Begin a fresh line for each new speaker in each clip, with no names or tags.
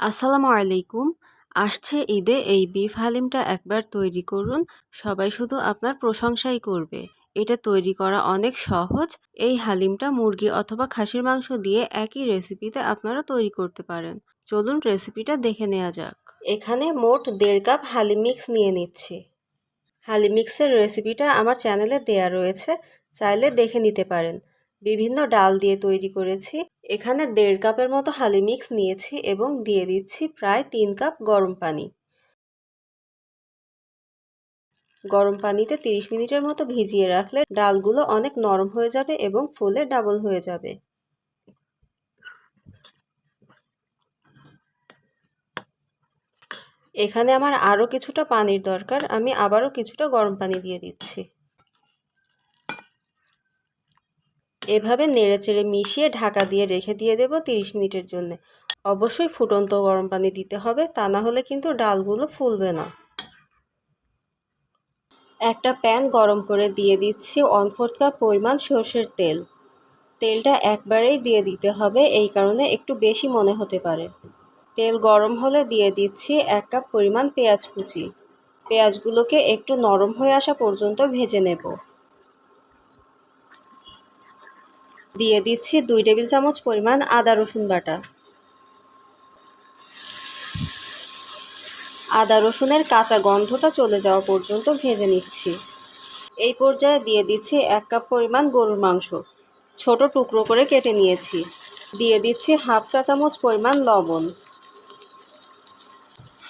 আসসালামু আলাইকুম। আসছে ঈদে এই বিফ হালিমটা একবার তৈরি করুন। সবাই শুধু আপনার প্রশংসাই করবে। এটা তৈরি করা অনেক সহজ। এই হালিমটা মুরগি অথবা খাসির মাংস দিয়ে একই রেসিপিতে আপনারা তৈরি করতে পারেন। চলুন রেসিপিটা দেখে নেওয়া যাক। এখানে মোট দেড় কাপ হালিম মিক্স নিয়ে নিচ্ছি। হালিম মিক্সের রেসিপিটা আমার চ্যানেলে দেয়া রয়েছে। চাইলে দেখে নিতে পারেন। বিভিন্ন ডাল দিয়ে তৈরি করেছি। এখানে দেড় কাপের মতো হালি মিক্স নিয়েছি এবং দিয়ে দিচ্ছি প্রায় তিন কাপ গরম পানি। গরম পানিতে 30 মিনিটের মতো ভিজিয়ে রাখলে ডালগুলো অনেক নরম হয়ে যাবে এবং ফুলে ডাবল হয়ে যাবে। এখানে আমার আরও কিছুটা পানির দরকার। আমি আবারও কিছুটা গরম পানি দিয়ে দিচ্ছি। এভাবে নেড়েচেড়ে মিশিয়ে ঢাকা দিয়ে রেখে দিয়ে দেব 30 মিনিটের জন্য। অবশ্যই ফুটন্ত গরম পানি দিতে হবে, তা না হলে কিন্তু ডালগুলো ফুলবে না। একটা প্যান গরম করে দিয়ে দিচ্ছি ওয়ান ফোর্থ কাপ পরিমাণ সর্ষের তেল। তেলটা একবারেই দিয়ে দিতে হবে, এই কারণে একটু বেশি মনে হতে পারে। তেল গরম হলে দিয়ে দিচ্ছি এক কাপ পরিমাণ পেঁয়াজ কুচি। পেঁয়াজগুলোকে একটু নরম হয়ে আসা পর্যন্ত ভেজে নেব। দিয়ে দিচ্ছি দুই টেবিল চামচ পরিমাণ আদা রসুন বাটা। আদা রসুনের কাঁচা গন্ধটা চলে যাওয়া পর্যন্ত ভেজে নিচ্ছি। এই পর্যায়ে দিয়ে দিচ্ছি এক কাপ পরিমাণ গরুর মাংস। ছোট টুকরো করে কেটে নিয়েছি। দিয়ে দিচ্ছি হাফ চা চামচ পরিমাণ লবণ।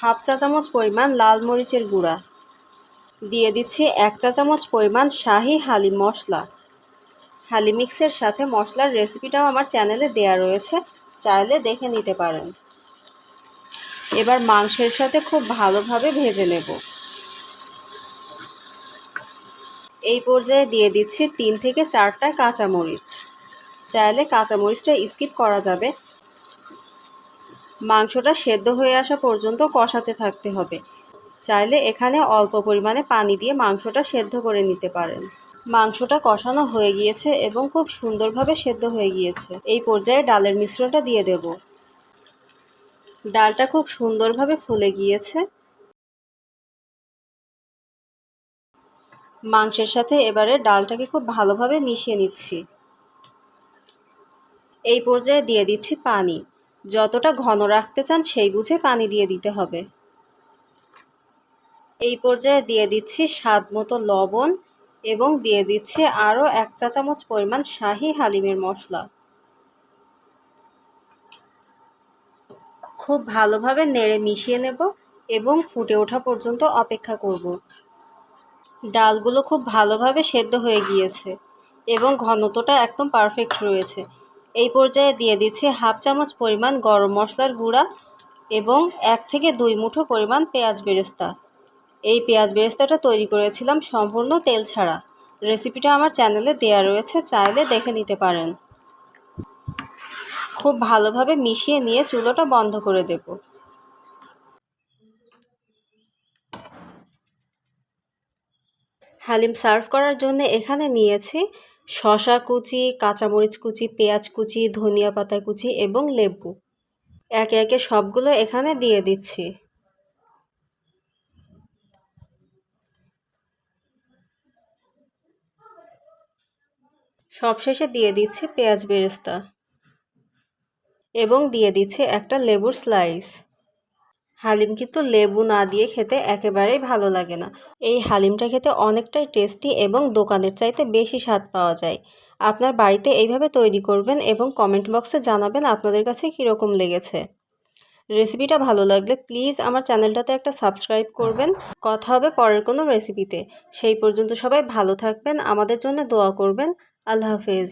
হাফ চা চামচ পরিমাণ লাল মরিচের গুঁড়া। দিয়ে দিচ্ছি এক চা চামচ পরিমাণ শাহি হালিম মশলা। হালি মিক্সের সাথে মশলার রেসিপিটাও আমার চ্যানেলে দেয়া রয়েছে, চাইলে দেখে নিতে পারেন। এবার মাংসের সাথে খুব ভালোভাবে ভেজে নেব। এই পর্যায়ে দিয়ে দিচ্ছি তিন থেকে চারটা কাঁচামরিচ। চাইলে কাঁচামরিচটা স্কিপ করা যাবে। মাংসটা সেদ্ধ হয়ে আসা পর্যন্ত কষাতে থাকতে হবে। চাইলে এখানে অল্প পরিমাণে পানি দিয়ে মাংসটা সেদ্ধ করে নিতে পারেন। মাংসটা কষানো হয়ে গিয়েছে এবং খুব সুন্দরভাবে সেদ্ধ হয়ে গিয়েছে। এই পর্যায়ে ডালের মিশ্রণটা দিয়ে দেব। ডালটা খুব সুন্দরভাবে ফুলে গিয়েছে। মাংসের সাথে এবারে ডালটাকে খুব ভালোভাবে মিশিয়ে নিচ্ছি। এই পর্যায়ে দিয়ে দিচ্ছি পানি। যতটা ঘন রাখতে চান সেই বুঝে পানি দিয়ে দিতে হবে। এই পর্যায়ে দিয়ে দিচ্ছি স্বাদ মতো লবণ এবং দিয়ে দিচ্ছি আরও এক চা চামচ পরিমাণ শাহি হালিমের মশলা। খুব ভালোভাবে নেড়ে মিশিয়ে নেব এবং ফুটে ওঠা পর্যন্ত অপেক্ষা করব। ডালগুলো খুব ভালোভাবে সেদ্ধ হয়ে গিয়েছে এবং ঘনত্বটা একদম পারফেক্ট রয়েছে। এই পর্যায়ে দিয়ে দিচ্ছি হাফ চামচ পরিমাণ গরম মশলার গুঁড়া এবং এক থেকে দুই মুঠো পরিমাণ পেঁয়াজ বেরেস্তা। এই পেঁয়াজ বেরেস্তাটা তৈরি করেছিলাম সম্পূর্ণ তেল ছাড়া। রেসিপিটা আমার চ্যানেলে দেয়া রয়েছে, চাইলে দেখে নিতে পারেন। খুব ভালোভাবে মিশিয়ে নিয়ে চুলোটা বন্ধ করে দেব। হালিম সার্ভ করার জন্য এখানে নিয়েছি শশা কুচি, কাঁচামরিচ কুচি, পেঁয়াজ কুচি, ধনিয়া পাতা কুচি এবং লেবু। একে একে সবগুলো এখানে দিয়ে দিচ্ছি। সবশেষে দিয়ে দিচ্ছি পেঁয়াজ বেরেস্তা এবং দিয়ে দিচ্ছি একটা লেবুর স্লাইস। হালিম কিন্তু লেবু না দিয়ে খেতে একেবারেই ভালো লাগে না। এই হালিমটা খেতে অনেকটাই টেস্টি এবং দোকানের চাইতে বেশি স্বাদ পাওয়া যায়। আপনার বাড়িতে এইভাবে তৈরি করবেন এবং কমেন্ট বক্সে জানাবেন আপনাদের কাছে কীরকম লেগেছে। রেসিপিটা ভালো লাগলে প্লিজ আমার চ্যানেলটাতে একটা সাবস্ক্রাইব করবেন। কথা হবে পরের কোনো রেসিপিতে। সেই পর্যন্ত সবাই ভালো থাকবেন, আমাদের জন্য দোয়া করবেন। আল্লাহ হাফেজ।